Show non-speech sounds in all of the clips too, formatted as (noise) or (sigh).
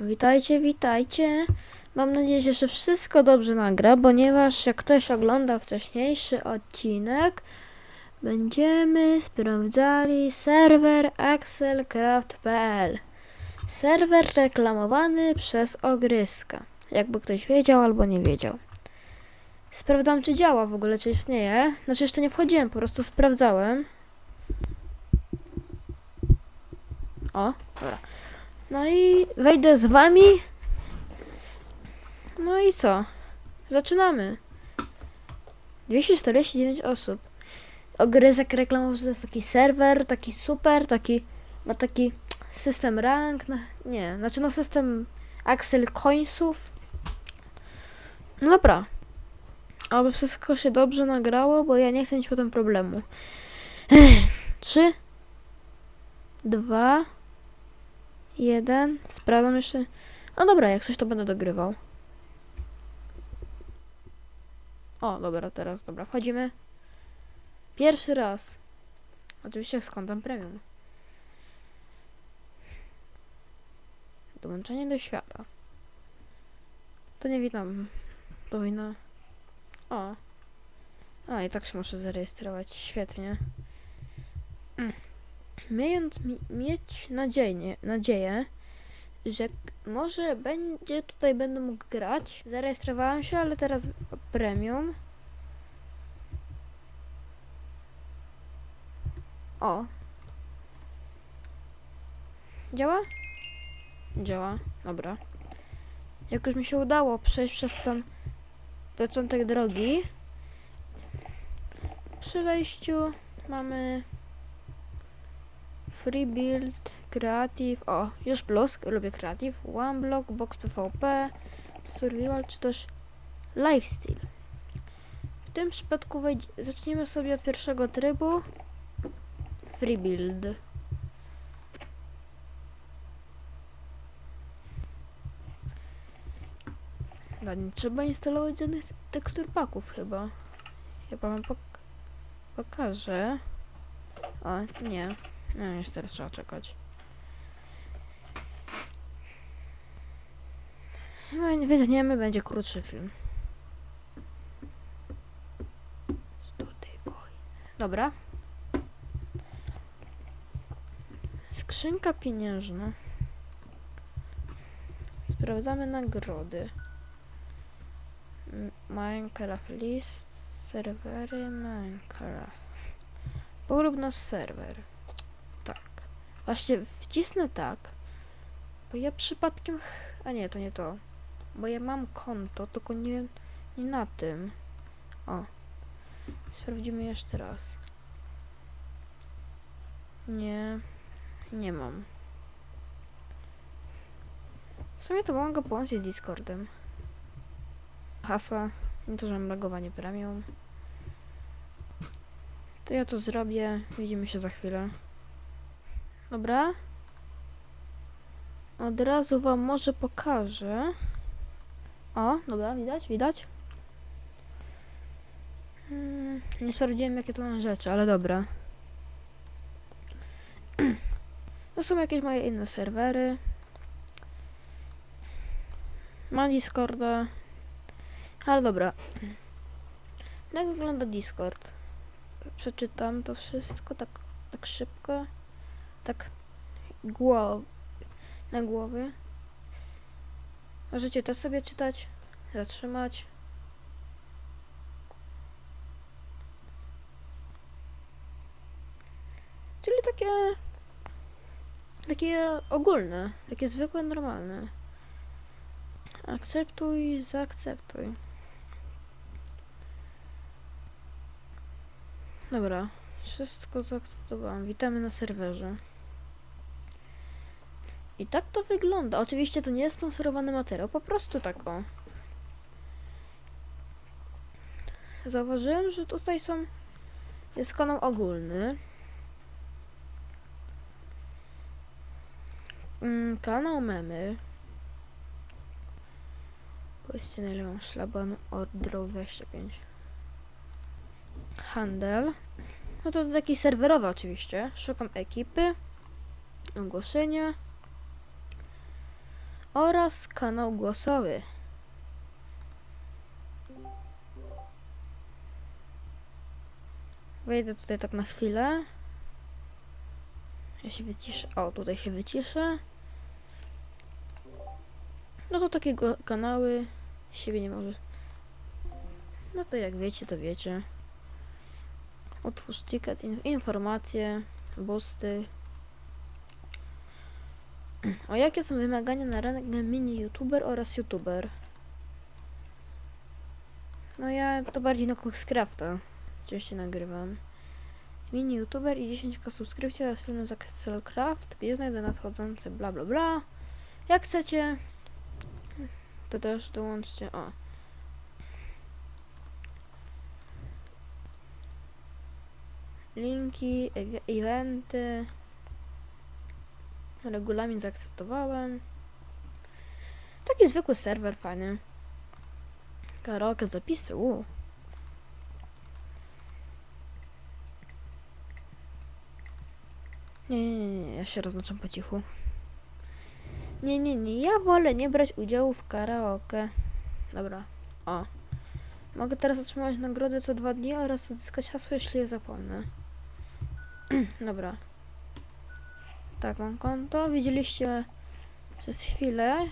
Witajcie, witajcie. Mam nadzieję, że wszystko dobrze nagra, ponieważ jak ktoś ogląda wcześniejszy odcinek, będziemy sprawdzali serwer excelcraft.pl. Serwer reklamowany przez Ogryska. Jakby ktoś wiedział albo nie wiedział. Sprawdzam, czy działa w ogóle, czy istnieje. Znaczy, jeszcze nie wchodziłem, po prostu sprawdzałem. O, dobra. No i wejdę z wami. No i co? Zaczynamy. 249 osób. Ogryzek reklamował, to jest taki serwer, taki super, taki, ma taki system rank, no, nie, znaczy no system Axel Coinsów. No dobra. Aby wszystko się dobrze nagrało, bo ja nie chcę mieć potem problemu. Trzy, dwa, jeden. Sprawdzam jeszcze. No dobra, jak coś to będę dogrywał. O, dobra, teraz, dobra, wchodzimy. Pierwszy raz. Oczywiście z kontem premium. Dołączenie do świata. To nie witam. Powinna. O. A, i tak się muszę zarejestrować. Świetnie. Mm. Mając mi mieć nadzieję, nadzieję, że może będzie tutaj będę mógł grać. Zarejestrowałem się, ale teraz premium. O. Działa? Działa, dobra. Jak już mi się udało przejść przez ten początek drogi, przy wejściu mamy Free build, creative, o, już plus, lubię creative, one block, box PvP, survival, czy też lifestyle. W tym przypadku zaczniemy sobie od pierwszego trybu, free build. No, nie trzeba instalować żadnych tekstur paków chyba. Chyba wam pok pokażę. O, nie. No jeszcze teraz trzeba czekać. No wytniemy, będzie krótszy film. Dobra. Skrzynka pieniężna. Sprawdzamy nagrody. Minecraft list, serwery Minecraft. Polub na serwer. Właśnie wcisnę tak. Bo ja przypadkiem. A nie, to nie to. Bo ja mam konto, tylko nie wiem. Nie na tym. O. Sprawdzimy jeszcze raz. Nie. Nie mam. W sumie to mogę połączyć z Discordem. Hasła. Nie to, że mam logowanie premium. To ja to zrobię. Widzimy się za chwilę. Dobra. Od razu wam może pokażę. O, dobra, widać, widać. Mm, nie sprawdziłem jakie to mam rzeczy, ale dobra. (clears throat) To są jakieś moje inne serwery. Mam Discorda. Ale dobra. (clears throat) Jak wygląda Discord? Przeczytam to wszystko tak, tak szybko. Tak głow na głowie. Możecie to sobie czytać, zatrzymać. Czyli takie takie ogólne, takie zwykłe, normalne. Akceptuj, zaakceptuj. Dobra, wszystko zaakceptowałam. Witamy na serwerze. I tak to wygląda. Oczywiście to nie jest sponsorowany materiał, po prostu tak o. Zauważyłem, że tutaj są... Jest kanał ogólny. Mm, kanał memy. Powiedzcie na ile mam szlaban Ordraw 25. Handel. No to taki serwerowy oczywiście. Szukam ekipy. Ogłoszenia. Oraz kanał głosowy. Wejdę tutaj tak na chwilę. Ja się wyciszę. O, tutaj się wyciszę. No to takiego kanały siebie nie może. No to jak wiecie, to wiecie. Otwórz ticket, in, informacje, boosty. O jakie są wymagania na rynek mini youtuber oraz youtuber? No ja to bardziej na Coxcrafta. Oczywiście nagrywam. Mini youtuber i 10 subskrypcji oraz filmy z Craft, gdzie znajdę nadchodzące bla bla bla. Jak chcecie, to też dołączcie. O. Linki, eventy. Regulamin zaakceptowałem. Taki zwykły serwer, fajny. Karaoke, zapisy, u. Nie, nie, nie, nie, ja się rozłączam po cichu. Nie, nie, nie, ja wolę nie brać udziału w karaoke. Dobra, o. Mogę teraz otrzymać nagrodę co dwa dni oraz odzyskać hasło, jeśli je zapomnę. (clears throat) Dobra. Tak, mam konto. Widzieliście przez chwilę.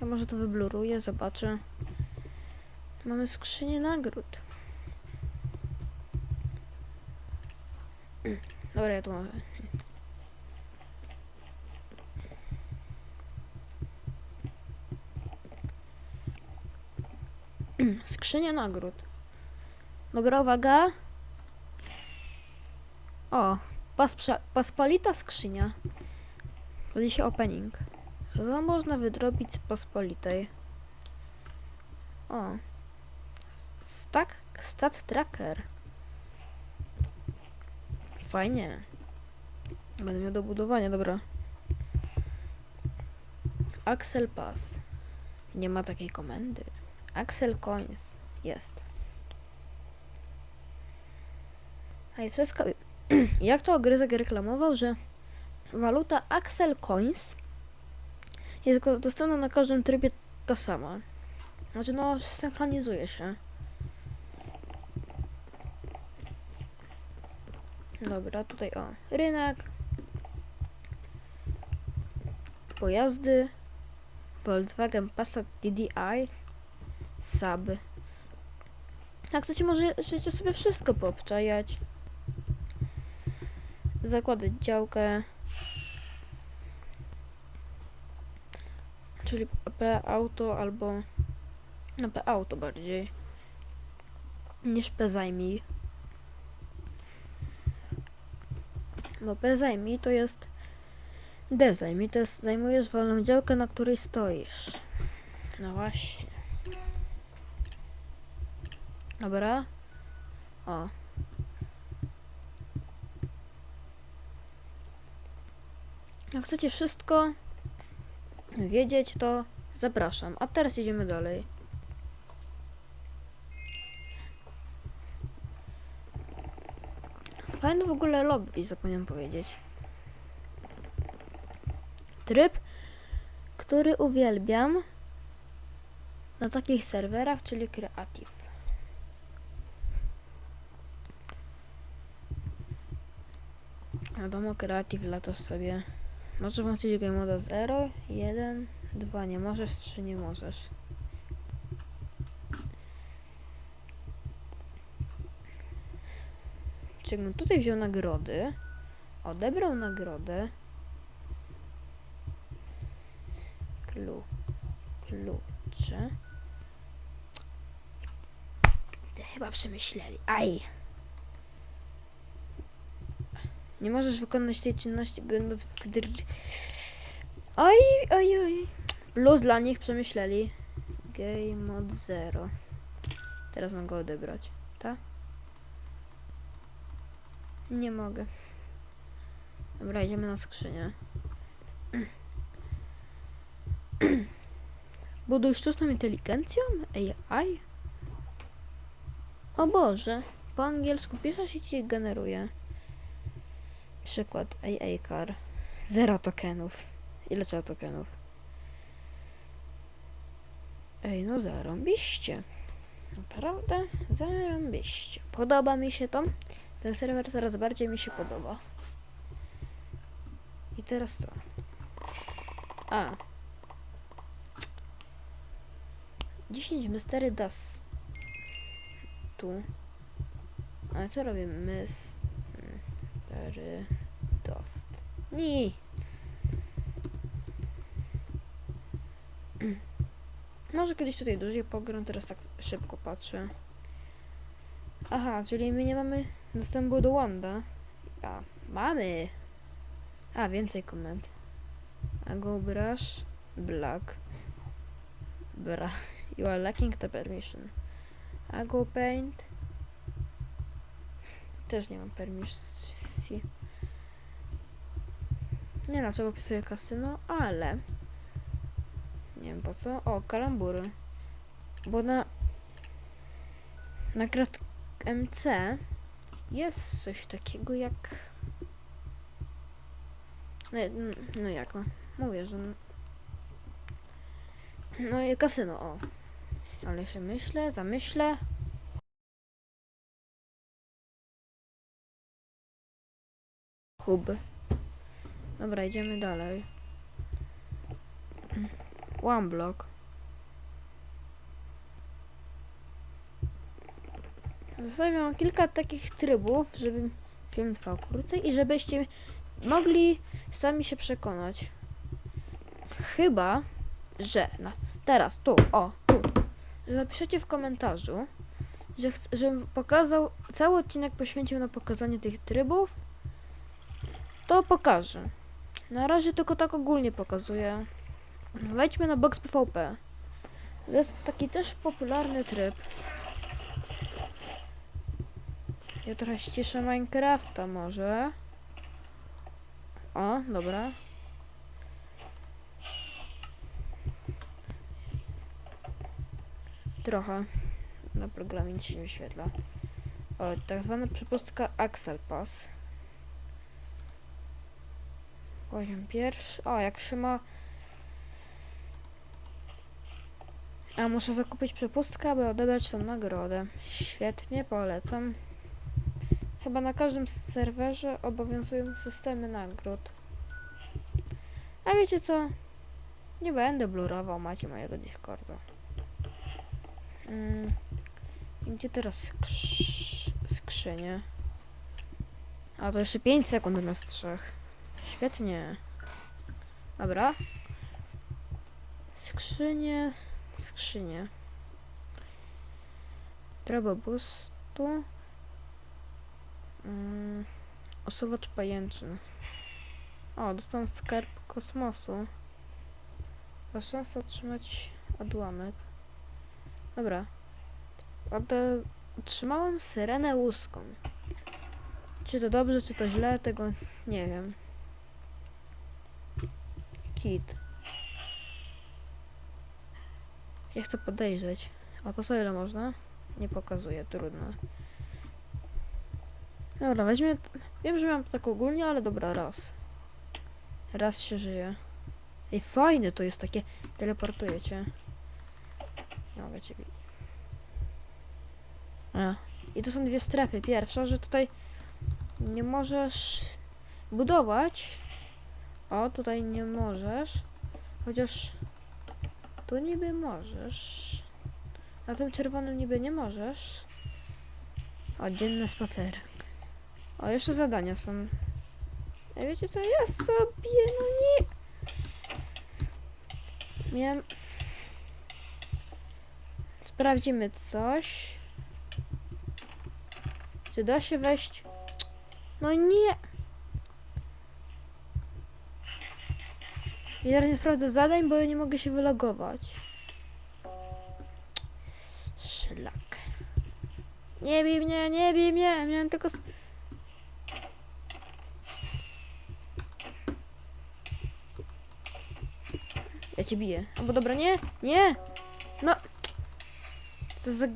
Ja może to wybluruję, zobaczę. Mamy skrzynię nagród. Dobra, ja tu mam. Skrzynia nagród. Dobra, uwaga. O, paspolita skrzynia. Się opening. Co można wydrobić z pospolitej? O. Stack, stat tracker. Fajnie. Będę miał do budowania, dobra. Axel Pass. Nie ma takiej komendy. Axel Coins. Jest. A i wszystko... (clears throat) Jak to Ogryzek reklamował, że waluta Axel Coins jest dostępna na każdym trybie ta sama. Znaczy, no, synchronizuje się. Dobra, tutaj o. Rynek. Pojazdy. Volkswagen Passat DDI. Sub. Jak chcecie, możecie sobie wszystko poobczajać. Zakładać działkę. Czyli P auto albo no P auto bardziej niż P zajmij. Bo P zajmij to jest D zajmij, to jest zajmujesz wolną działkę, na której stoisz. No właśnie. Dobra. O. Jak chcecie wszystko wiedzieć, to zapraszam. A teraz idziemy dalej. Fajny w ogóle lobby, zapomniałem powiedzieć. Tryb, który uwielbiam na takich serwerach, czyli Creative. Wiadomo, Creative latasz sobie. Możesz włączyć game moda 0, 1, 2 nie możesz, 3 nie możesz. Czy jakbym tutaj wziął nagrody, odebrał nagrodę, klu, klucze, chyba przemyśleli, aj! Nie możesz wykonać tej czynności, będąc w gdr... Oj, oj, oj. Plus dla nich przemyśleli. Game mod 0. Teraz mam go odebrać, tak? Nie mogę. Dobra, idziemy na skrzynię. (clears throat) Buduj sztuczną inteligencją? AI? O Boże, po angielsku piszesz i ci generuje. Przykład AA car. Zero tokenów. Ile trzeba tokenów? Ej, no zarąbiście. Naprawdę zarąbiście. Podoba mi się to. Ten serwer coraz bardziej mi się podoba. I teraz co? A. 10 mystery dust. Tu. A co robię? Mystery dust. Nie. Może kiedyś tutaj dłużej pogram, teraz tak szybko patrzę. Aha, czyli my nie mamy dostępu do Wanda. A, mamy. A, więcej komend. Go brush, black. Bra. (laughs) You are lacking the permission. Go paint. Też nie mam permisji. Nie wiem dlaczego opisuję kasyno, ale nie wiem po co. O, kalambury. Bo na na Craft MC jest coś takiego jak no, no jak no, mówię, że no i kasyno, o. Ale się myślę, zamyślę. Hub. Dobra, idziemy dalej. One block. Zostawiam kilka takich trybów, żeby film trwał krócej i żebyście mogli sami się przekonać. Chyba, że no, teraz tu, o, tu, że napiszecie w komentarzu, że ch- żebym pokazał, cały odcinek poświęcił na pokazanie tych trybów, to pokażę. Na razie tylko tak ogólnie pokazuję. Wejdźmy na Box PvP. To jest taki też popularny tryb. Ja trochę ściszę Minecrafta może. O, dobra. Trochę. Na programie nic się nie wyświetla. O, tak zwana przepustka Axel Pass. Poziom pierwszy. O, jak się ma... A muszę zakupić przepustkę, aby odebrać tą nagrodę. Świetnie, polecam. Chyba na każdym serwerze obowiązują systemy nagród. A wiecie co? Nie będę blurował, macie mojego Discorda. Mm. Gdzie teraz skrz... skrzynie? A to jeszcze 5 sekund zamiast 3. Świetnie. Dobra. Skrzynie, skrzynie. Trobobus tu. Mm, osuwacz. O, dostałem skarb kosmosu. Ma szansa otrzymać odłamek. Dobra. Ode... Otrzymałem syrenę łuską. Czy to dobrze, czy to źle, tego nie wiem. Kit. Ja chcę podejrzeć. A to sobie ile można? Nie pokazuje, trudno. Dobra, weźmy... Wiem, że miałem tak ogólnie, ale dobra, raz. Raz się żyje. Ej, fajne to jest takie... Teleportuje cię. Nie mogę cię widzieć. A. I to są dwie strefy. Pierwsza, że tutaj nie możesz budować. O, tutaj nie możesz. Chociaż tu niby możesz. Na tym czerwonym niby nie możesz. O, dzienny spacerek. O, jeszcze zadania są. A wiecie co? Ja sobie, no nie... Miałem... Sprawdzimy coś. Czy da się wejść? No nie! I teraz nie sprawdzę zadań, bo ja nie mogę się wylogować. Szlak. Nie bij mnie, nie bij mnie! Miałem tylko... Ja cię biję. Albo dobra, nie? Nie! No! Co za...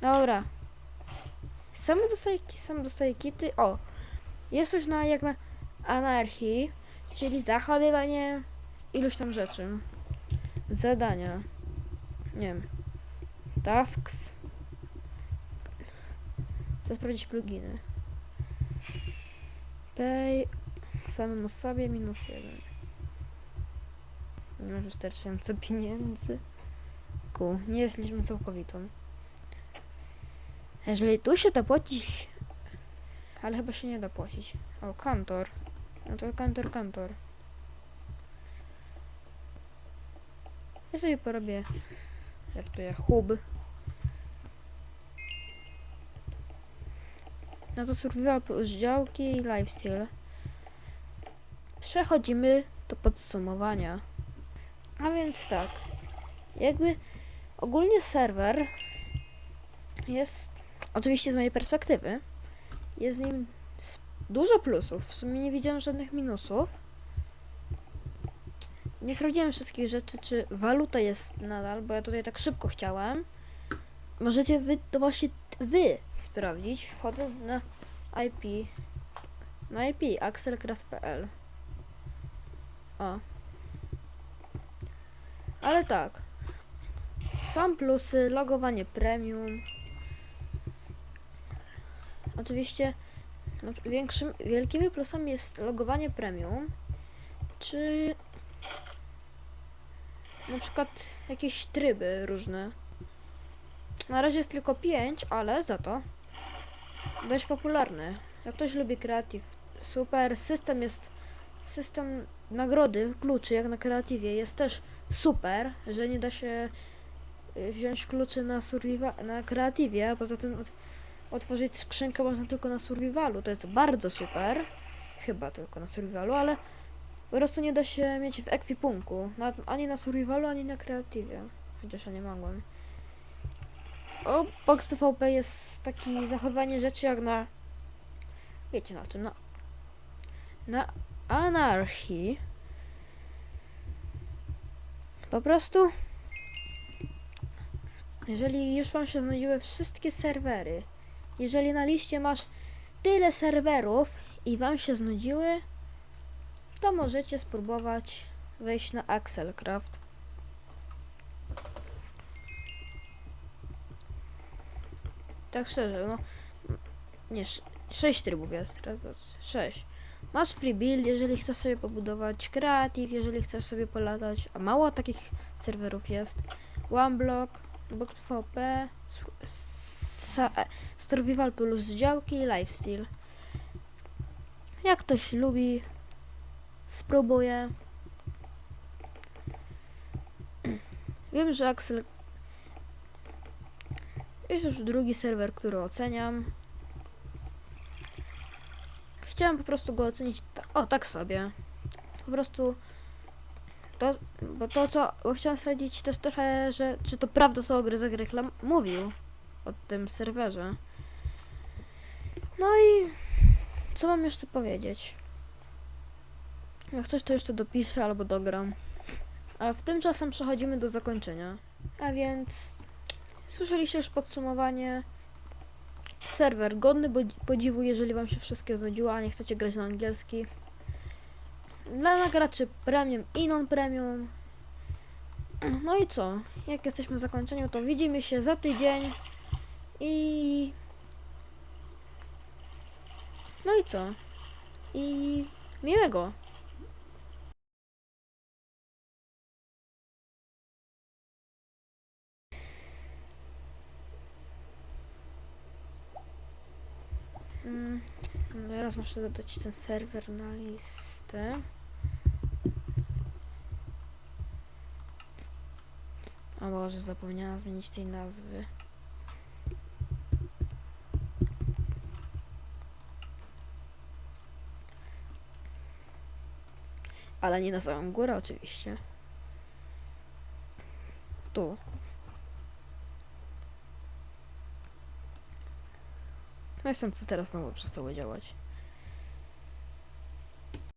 Dobra. Sam dostaję, sam dostaję kity. O! Jest coś na jak na anarchii, czyli zachowywanie iluś tam rzeczy. Zadania. nie wiem, tasks. Chcę sprawdzić pluginy. Pay samemu sobie minus jeden. Nie Może 4000 pieniędzy. Ku, nie jest liczbą całkowitą. Jeżeli tu się da płacić... Ale chyba się nie da płacić. O, kantor. No to kantor, kantor. Ja sobie porobię... Żartuję, hub. No to survival plus działki i lifestyle. Przechodzimy do podsumowania. A więc tak. Jakby ogólnie serwer jest, oczywiście z mojej perspektywy, jest w nim dużo plusów. W sumie nie widziałem żadnych minusów. Nie sprawdziłem wszystkich rzeczy, czy waluta jest nadal, bo ja tutaj tak szybko chciałem. Możecie wy, to właśnie t- wy sprawdzić, wchodząc na IP, na IP axelcraft.pl. O. Ale tak. Są plusy, logowanie premium. Oczywiście no, większym, wielkimi plusami jest logowanie premium, czy na przykład jakieś tryby różne. Na razie jest tylko 5, ale za to dość popularny. Jak ktoś lubi Creative, super. System jest, system nagrody, kluczy jak na Creative jest też super, że nie da się y, wziąć kluczy na survival, na Creative, a poza tym otworzyć skrzynkę można tylko na survivalu. To jest bardzo super. Chyba tylko na survivalu, ale po prostu nie da się mieć w ekwipunku. Na, ani na survivalu, ani na Creative. Chociaż ja nie mogłem. O, Box PvP jest taki zachowanie rzeczy jak na... Wiecie na czym? Na, na anarchii. Po prostu... Jeżeli już wam się znudziły wszystkie serwery, jeżeli na liście masz tyle serwerów i wam się znudziły, to możecie spróbować wejść na Axelcraft. Tak szczerze, no. Nie, sz- sześć trybów jest. Raz, dwa, sześć. Masz free build, jeżeli chcesz sobie pobudować creative, jeżeli chcesz sobie polatać, a mało takich serwerów jest. OneBlock, Box PvP, s- sa- e, Survival plus działki i Lifestyle. Jak ktoś lubi, spróbuję. (clears throat) Wiem, że Axel jest już drugi serwer, który oceniam. Chciałem po prostu go ocenić. O, tak sobie. Po prostu. To, bo to co. Bo chciałem sprawdzić też trochę, że czy to prawda, co Gry reklam mówił o tym serwerze. No i. Co mam jeszcze powiedzieć? Jak coś, to jeszcze dopiszę albo dogram. A w tym czasem przechodzimy do zakończenia. A więc. Słyszeliście już podsumowanie. Serwer godny podziwu, jeżeli wam się wszystkie znudziło, a nie chcecie grać na angielski. Dla graczy premium i non-premium. No i co? Jak jesteśmy w zakończeniu, to widzimy się za tydzień. I... No i co? I miłego. Mm, teraz muszę dodać ten serwer na listę. O Boże, zapomniałam zmienić tej nazwy. Ale nie na samą górę oczywiście. Tu. No jestem co teraz znowu przestało działać.